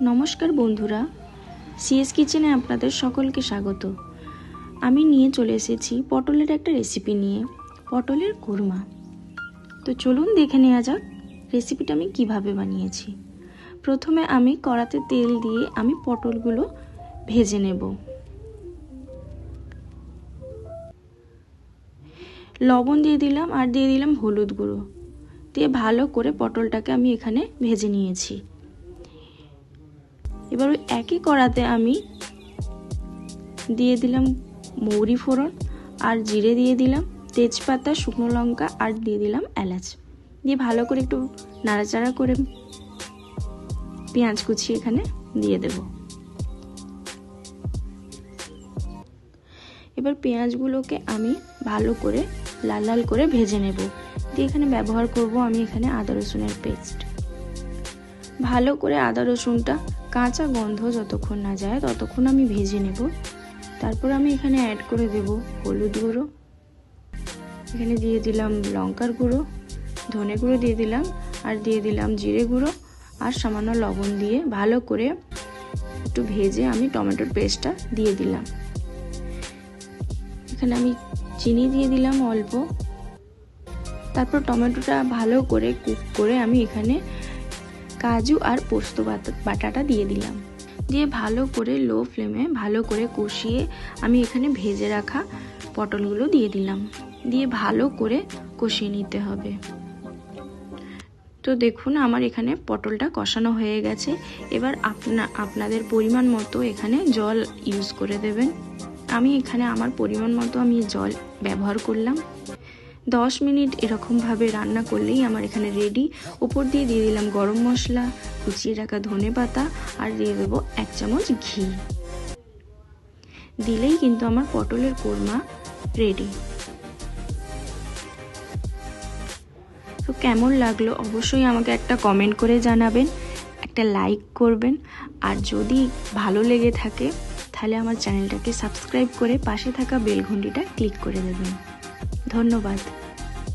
নমস্কার বন্ধুরা সিএস কিচেনে আপনাদের সকলকে স্বাগত। আমি নিয়ে চলে এসেছি পটলের একটা রেসিপি নিয়ে, পটলের কুরমা। তো চলুন দেখে নেওয়া যাক রেসিপিটা আমি কীভাবে বানিয়েছি। প্রথমে আমি কড়াতে তেল দিয়ে আমি পটলগুলো ভেজে নেব। লবণ দিয়ে দিলাম আর দিয়ে দিলাম হলুদ গুঁড়ো। দিয়ে ভালো করে পটলটাকে আমি এখানে ভেজে নিয়েছি। এবার ওই একই কড়াতে আমি দিয়ে দিলাম মৌরি ফোড়ন আর জিরে দিয়ে দিলাম তেজপাতা, শুকনো লঙ্কা আর দিয়ে দিলাম এলাচ। দিয়ে ভালো করে একটু নাড়াচাড়া করে পেঁয়াজ কুচি এখানে দিয়ে দেব। এবার পেঁয়াজগুলোকে আমি ভালো করে লাল লাল করে ভেজে নেব। দিয়ে এখানে ব্যবহার করব আমি এখানে আদা রসুনের পেস্ট। ভালো করে আদা রসুনটা কাঁচা গন্ধ যতক্ষণ না যায় ততক্ষণ আমি ভেজে নেব। তারপর আমি এখানে অ্যাড করে দেব হলুদ গুঁড়ো। এখানে দিয়ে দিলাম লঙ্কার গুঁড়ো, ধনে গুঁড়ো দিয়ে দিলাম আর দিয়ে দিলাম জিরে গুঁড়ো আর সামান্য লবণ দিয়ে ভালো করে একটু ভেজে আমি টমেটোর পেস্টটা দিয়ে দিলাম। এখানে আমি চিনি দিয়ে দিলাম অল্প। তারপর টমেটোটা ভালো করে কুক করে আমি এখানে কাজু আর পোস্ত বাটাটা দিয়ে দিলাম। দিয়ে ভালো করে লো ফ্লেমে ভালো করে কষিয়ে আমি এখানে ভেজে রাখা পটলগুলো দিয়ে দিলাম। দিয়ে ভালো করে কষিয়ে নিতে হবে। তো দেখুন আমার এখানে পটলটা কষানো হয়ে গেছে। এবার আপনা, আপনাদের পরিমাণ মতো এখানে জল ইউজ করে দেবেন। আমি এখানে আমার পরিমাণ মতো আমি জল ব্যবহার করলাম। দশ মিনিট এরকমভাবে রান্না করলেই আমার এখানে রেডি ওপর দিয়ে দিয়ে দিলাম গরম মশলা, কুচিয়ে রাখা ধনে পাতা আর দিয়ে দেবো এক চামচ ঘি। দিলেই কিন্তু আমার পটলের কোরমা রেডি তো কেমন লাগল অবশ্যই আমাকে একটা কমেন্ট করে জানাবেন, একটা লাইক করবেন। আর যদি ভালো লেগে থাকে, তাহলে আমার চ্যানেলটাকে সাবস্ক্রাইব করে পাশে থাকা বেল ঘন্টিটা ক্লিক করে দেবেন। ধন্যবাদ।